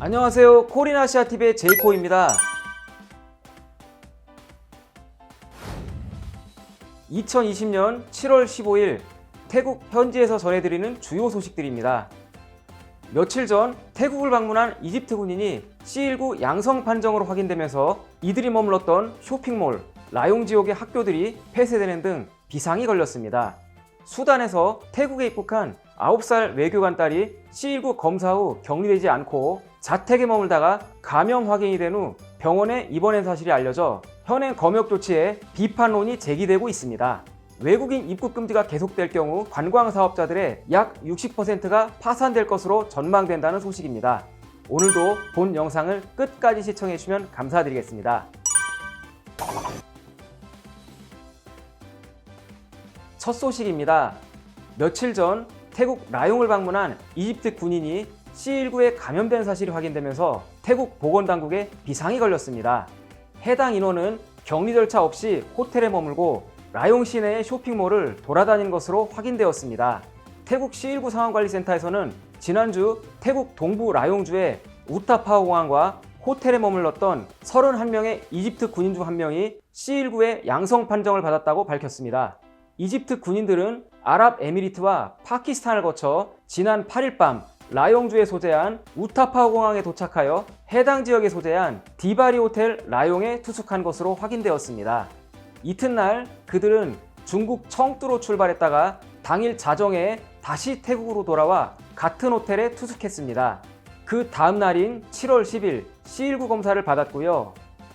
안녕하세요. 코리나시아TV의 제이코입니다. 2020년 7월 15일 태국 현지에서 전해드리는 주요 소식들입니다. 며칠 전 태국을 방문한 이집트 군인이 C19 양성 판정으로 확인되면서 이들이 머물렀던 쇼핑몰, 라용 지역의 학교들이 폐쇄되는 등 비상이 걸렸습니다. 수단에서 태국에 입국한 9살 외교관 딸이 C19 검사 후 격리되지 않고 자택에 머물다가 감염 확인이 된 후 병원에 입원한 사실이 알려져 현행 검역 조치에 비판론이 제기되고 있습니다. 외국인 입국 금지가 계속될 경우 관광 사업자들의 약 60%가 파산될 것으로 전망된다는 소식입니다. 오늘도 본 영상을 끝까지 시청해 주시면 감사드리겠습니다. 첫 소식입니다. 며칠 전 태국 라용을 방문한 이집트 군인이 C19에 감염된 사실이 확인되면서 태국 보건당국에 비상이 걸렸습니다. 해당 인원은 격리 절차 없이 호텔에 머물고 라용 시내의 쇼핑몰을 돌아다닌 것으로 확인되었습니다. 태국 C19 상황관리센터에서는 지난주 태국 동부 라용주의 우타파오 공항과 호텔에 머물렀던 31명의 이집트 군인 중 한 명이 C19의 양성 판정을 받았다고 밝혔습니다. 이집트 군인들은 아랍에미리트와 파키스탄을 거쳐 지난 8일 밤 라용주에 소재한 우타파오 공항에 도착하여 해당 지역에 소재한 디바리 호텔 라용에 투숙한 것으로 확인되었습니다. 이튿날 그들은 중국 청두로 출발했다가 당일 자정에 다시 태국으로 돌아와 같은 호텔에 투숙했습니다. 그 다음 날인 7월 10일 C19 검사를 받았고요.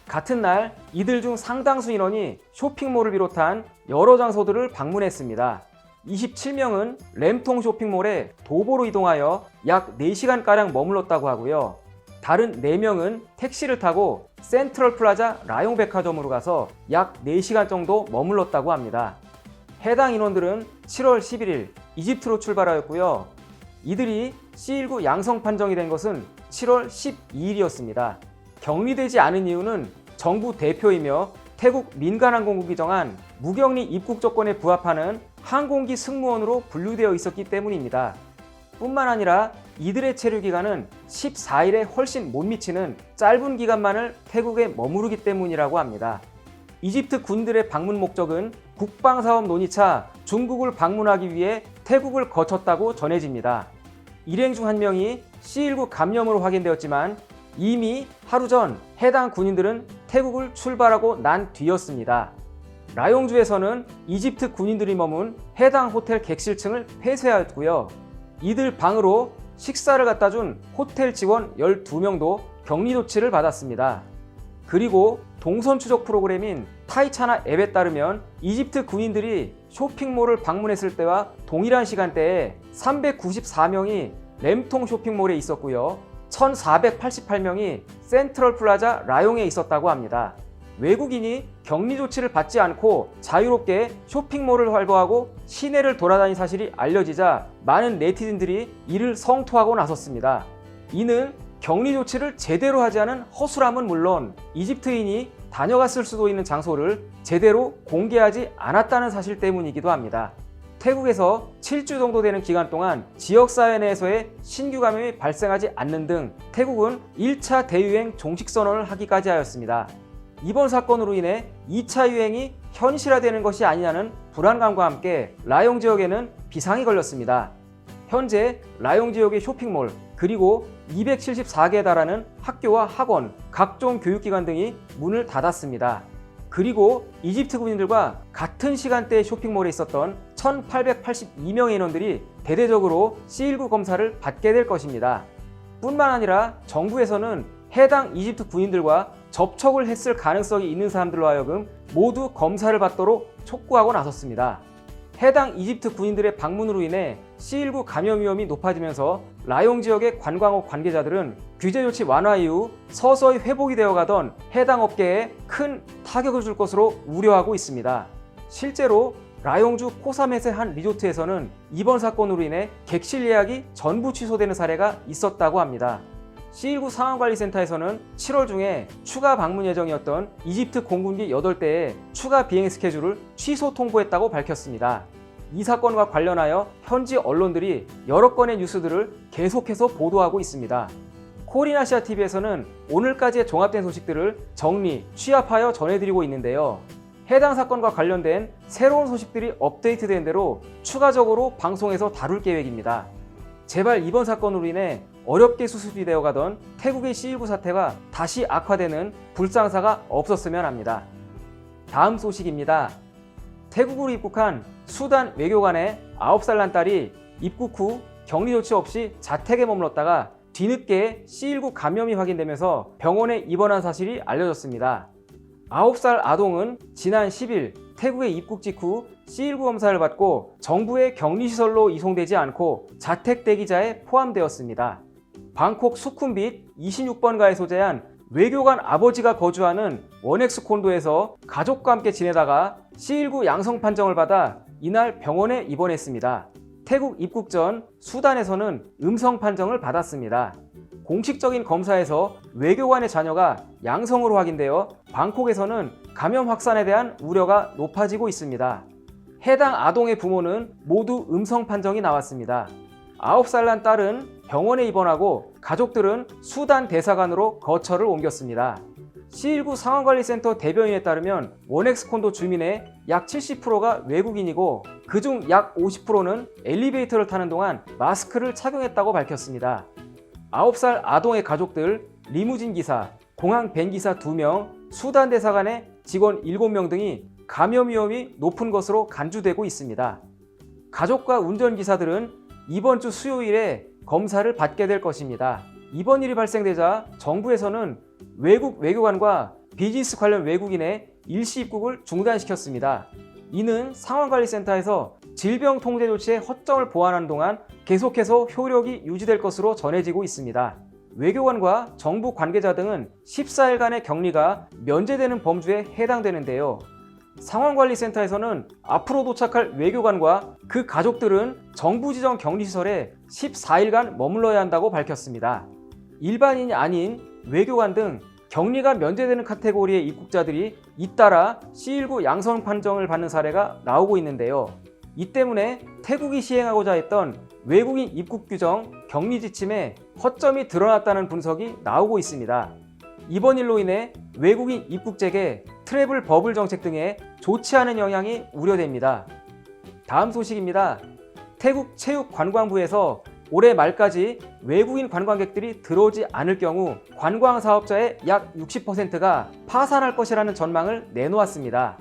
같은 날 이들 중 상당수 인원이 쇼핑몰을 비롯한 여러 장소들을 방문했습니다. 27명은 램통 쇼핑몰에 도보로 이동하여 약 4시간가량 머물렀다고 하고요. 다른 4명은 택시를 타고 센트럴 플라자 라용 백화점으로 가서 약 4시간 정도 머물렀다고 합니다. 해당 인원들은 7월 11일 이집트로 출발하였고요. 이들이 C19 양성 판정이 된 것은 7월 12일이었습니다. 격리되지 않은 이유는 정부 대표이며 태국 민간항공국이 정한 무격리 입국 조건에 부합하는 항공기 승무원으로 분류되어 있었기 때문입니다. 뿐만 아니라 이들의 체류 기간은 14일에 훨씬 못 미치는 짧은 기간만을 태국에 머무르기 때문이라고 합니다. 이집트 군들의 방문 목적은 국방사업 논의차 중국을 방문하기 위해 태국을 거쳤다고 전해집니다. 일행 중 한 명이 C19 감염으로 확인되었지만 이미 하루 전 해당 군인들은 태국을 출발하고 난 뒤였습니다. 라용주에서는 이집트 군인들이 머문 해당 호텔 객실층을 폐쇄하였고요. 이들 방으로 식사를 갖다 준 호텔 직원 12명도 격리 조치를 받았습니다. 그리고 동선 추적 프로그램인 타이차나 앱에 따르면 이집트 군인들이 쇼핑몰을 방문했을 때와 동일한 시간대에 394명이 램통 쇼핑몰에 있었고요. 1488명이 센트럴 플라자 라용에 있었다고 합니다. 외국인이 격리 조치를 받지 않고 자유롭게 쇼핑몰을 활보하고 시내를 돌아다닌 사실이 알려지자 많은 네티즌들이 이를 성토하고 나섰습니다. 이는 격리 조치를 제대로 하지 않은 허술함은 물론 이집트인이 다녀갔을 수도 있는 장소를 제대로 공개하지 않았다는 사실 때문이기도 합니다. 태국에서 7주 정도 되는 기간 동안 지역사회 내에서의 신규 감염이 발생하지 않는 등 태국은 1차 대유행 종식 선언을 하기까지 하였습니다. 이번 사건으로 인해 2차 유행이 현실화되는 것이 아니냐는 불안감과 함께 라용 지역에는 비상이 걸렸습니다. 현재 라용 지역의 쇼핑몰 그리고 274개에 달하는 학교와 학원, 각종 교육기관 등이 문을 닫았습니다. 그리고 이집트 군인들과 같은 시간대에 쇼핑몰에 있었던 1882명의 인원들이 대대적으로 C19 검사를 받게 될 것입니다. 뿐만 아니라 정부에서는 해당 이집트 군인들과 접촉을 했을 가능성이 있는 사람들로 하여금 모두 검사를 받도록 촉구하고 나섰습니다. 해당 이집트 군인들의 방문으로 인해 C19 감염 위험이 높아지면서 라용 지역의 관광업 관계자들은 규제 조치 완화 이후 서서히 회복이 되어가던 해당 업계에 큰 타격을 줄 것으로 우려하고 있습니다. 실제로 라용주 코사멧의 한 리조트에서는 이번 사건으로 인해 객실 예약이 전부 취소되는 사례가 있었다고 합니다. C19 상황관리센터에서는 7월 중에 추가 방문 예정이었던 이집트 공군기 8대의 추가 비행 스케줄을 취소 통보했다고 밝혔습니다. 이 사건과 관련하여 현지 언론들이 여러 건의 뉴스들을 계속해서 보도하고 있습니다. 코리나시아 TV에서는 오늘까지의 종합된 소식들을 정리, 취합하여 전해드리고 있는데요. 해당 사건과 관련된 새로운 소식들이 업데이트된 대로 추가적으로 방송에서 다룰 계획입니다. 제발 이번 사건으로 인해 어렵게 수습이 되어 가던 태국의 C19 사태가 다시 악화되는 불상사가 없었으면 합니다. 다음 소식입니다. 태국으로 입국한 수단 외교관의 9살 난 딸이 입국 후 격리 조치 없이 자택에 머물렀다가 뒤늦게 C19 감염이 확인되면서 병원에 입원한 사실이 알려졌습니다. 9살 아동은 지난 10일 태국에 입국 직후 C19 검사를 받고 정부의 격리시설로 이송되지 않고 자택 대기자에 포함되었습니다. 방콕 수쿰빗 26번가에 소재한 외교관 아버지가 거주하는 원엑스 콘도에서 가족과 함께 지내다가 C19 양성 판정을 받아 이날 병원에 입원했습니다. 태국 입국 전 수단에서는 음성 판정을 받았습니다. 공식적인 검사에서 외교관의 자녀가 양성으로 확인되어 방콕에서는 감염 확산에 대한 우려가 높아지고 있습니다. 해당 아동의 부모는 모두 음성 판정이 나왔습니다. 9살 난 딸은 병원에 입원하고 가족들은 수단 대사관으로 거처를 옮겼습니다. C19 상황관리센터 대변인에 따르면 원엑스콘도 주민의 약 70%가 외국인이고 그중 약 50%는 엘리베이터를 타는 동안 마스크를 착용했다고 밝혔습니다. 9살 아동의 가족들, 리무진 기사, 공항 밴 기사 2명, 수단 대사관의 직원 7명 등이 감염 위험이 높은 것으로 간주되고 있습니다. 가족과 운전기사들은 이번 주 수요일에 검사를 받게 될 것입니다. 이번 일이 발생되자 정부에서는 외국 외교관과 비즈니스 관련 외국인의 일시 입국을 중단시켰습니다. 이는 상황관리센터에서 질병 통제 조치의 허점을 보완하는 동안 계속해서 효력이 유지될 것으로 전해지고 있습니다. 외교관과 정부 관계자 등은 14일간의 격리가 면제되는 범주에 해당되는데요. 상황관리센터에서는 앞으로 도착할 외교관과 그 가족들은 정부 지정 격리시설에 14일간 머물러야 한다고 밝혔습니다. 일반인이 아닌 외교관 등 격리가 면제되는 카테고리의 입국자들이 잇따라 C19 양성 판정을 받는 사례가 나오고 있는데요. 이 때문에 태국이 시행하고자 했던 외국인 입국 규정 격리 지침에 허점이 드러났다는 분석이 나오고 있습니다. 이번 일로 인해 외국인 입국제계 트래블 버블 정책 등에 좋지 않은 영향이 우려됩니다. 다음 소식입니다. 태국 체육관광부에서 올해 말까지 외국인 관광객들이 들어오지 않을 경우 관광 사업자의 약 60%가 파산할 것이라는 전망을 내놓았습니다.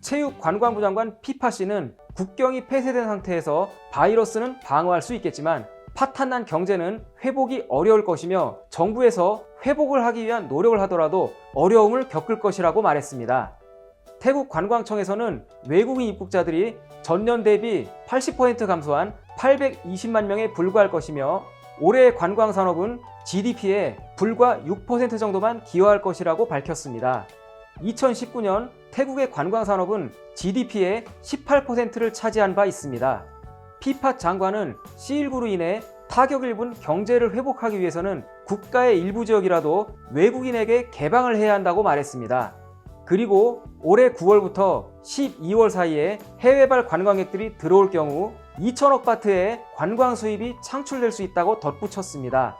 체육관광부 장관 피파 씨는 국경이 폐쇄된 상태에서 바이러스는 방어할 수 있겠지만 파탄난 경제는 회복이 어려울 것이며 정부에서 회복을 하기 위한 노력을 하더라도 어려움을 겪을 것이라고 말했습니다. 태국 관광청에서는 외국인 입국자들이 전년 대비 80% 감소한 820만 명에 불과할 것이며 올해의 관광 산업은 GDP에 불과 6% 정도만 기여할 것이라고 밝혔습니다. 2019년 태국의 관광 산업은 GDP의 18%를 차지한 바 있습니다. 피파 장관은 C19로 인해 타격을 입은 경제를 회복하기 위해서는 국가의 일부 지역이라도 외국인에게 개방을 해야 한다고 말했습니다. 그리고 올해 9월부터 12월 사이에 해외발 관광객들이 들어올 경우 2천억 바트의 관광 수입이 창출될 수 있다고 덧붙였습니다.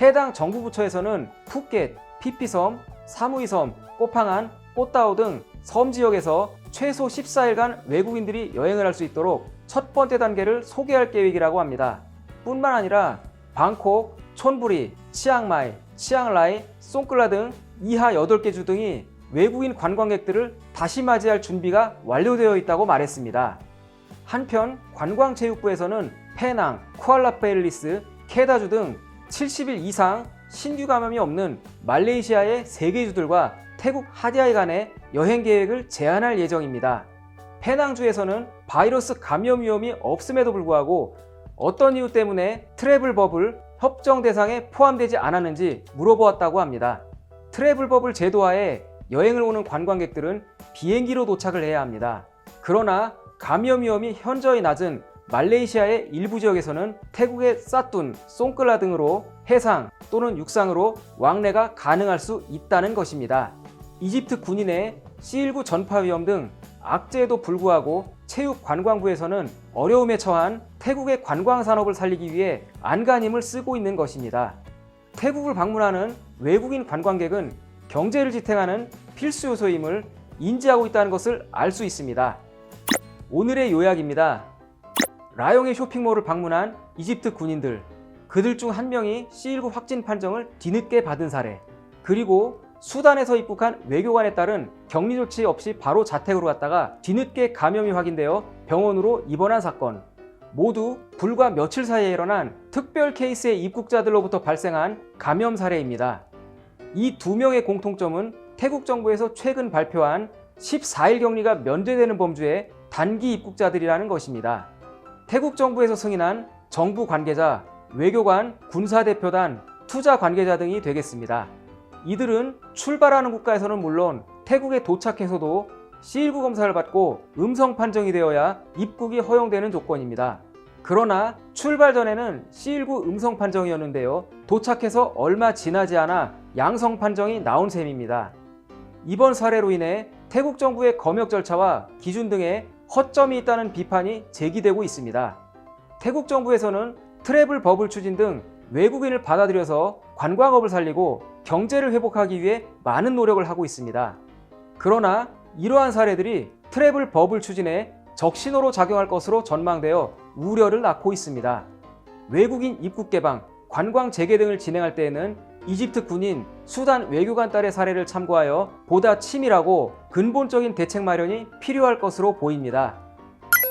해당 정부 부처에서는 푸켓, 피피섬, 사무이섬, 꼬팡안, 꽃다오 등 섬 지역에서 최소 14일간 외국인들이 여행을 할 수 있도록 첫 번째 단계를 소개할 계획이라고 합니다. 뿐만 아니라 방콕, 촌부리, 치앙마이, 치앙라이, 송클라 등 이하 8개 주 등이 외국인 관광객들을 다시 맞이할 준비가 완료되어 있다고 말했습니다. 한편 관광체육부에서는 페낭, 쿠알라페일리스, 케다주 등 70일 이상 신규 감염이 없는 말레이시아의 3개 주들과 태국 하디아이 간의 여행 계획을 제한할 예정입니다. 페낭주에서는 바이러스 감염 위험이 없음에도 불구하고 어떤 이유 때문에 트래블 버블 협정 대상에 포함되지 않았는지 물어보았다고 합니다. 트래블 버블 제도하에 여행을 오는 관광객들은 비행기로 도착을 해야 합니다. 그러나 감염 위험이 현저히 낮은 말레이시아의 일부 지역에서는 태국의 사툰, 송클라 등으로 해상 또는 육상으로 왕래가 가능할 수 있다는 것입니다. 이집트 군인의 C19 전파 위험 등 악재에도 불구하고 체육관광부에서는 어려움에 처한 태국의 관광 산업을 살리기 위해 안간힘을 쓰고 있는 것입니다. 태국을 방문하는 외국인 관광객은 경제를 지탱하는 필수 요소임을 인지하고 있다는 것을 알 수 있습니다. 오늘의 요약입니다. 라용의 쇼핑몰을 방문한 이집트 군인들, 그들 중 한 명이 C19 확진 판정을 뒤늦게 받은 사례, 그리고 수단에서 입국한 외교관에 따른 격리 조치 없이 바로 자택으로 갔다가 뒤늦게 감염이 확인되어 병원으로 입원한 사건, 모두 불과 며칠 사이에 일어난 특별 케이스의 입국자들로부터 발생한 감염 사례입니다. 이 두 명의 공통점은 태국 정부에서 최근 발표한 14일 격리가 면제되는 범주의 단기 입국자들이라는 것입니다. 태국 정부에서 승인한 정부 관계자, 외교관, 군사대표단, 투자 관계자 등이 되겠습니다. 이들은 출발하는 국가에서는 물론 태국에 도착해서도 C19 검사를 받고 음성 판정이 되어야 입국이 허용되는 조건입니다. 그러나 출발 전에는 C19 음성 판정이었는데요. 도착해서 얼마 지나지 않아 양성 판정이 나온 셈입니다. 이번 사례로 인해 태국 정부의 검역 절차와 기준 등에 허점이 있다는 비판이 제기되고 있습니다. 태국 정부에서는 트래블 버블 추진 등 외국인을 받아들여서 관광업을 살리고 경제를 회복하기 위해 많은 노력을 하고 있습니다. 그러나 이러한 사례들이 트래블 버블 추진에 적신호로 작용할 것으로 전망되어 우려를 낳고 있습니다. 외국인 입국 개방, 관광 재개 등을 진행할 때에는 이집트 군인, 수단 외교관 딸의 사례를 참고하여 보다 치밀하고 근본적인 대책 마련이 필요할 것으로 보입니다.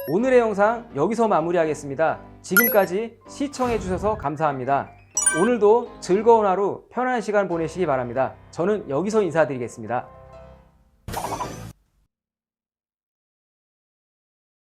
오늘의 영상 여기서 마무리하겠습니다. 지금까지 시청해주셔서 감사합니다. 오늘도 즐거운 하루, 편안한 시간 보내시기 바랍니다. 저는 여기서 인사드리겠습니다.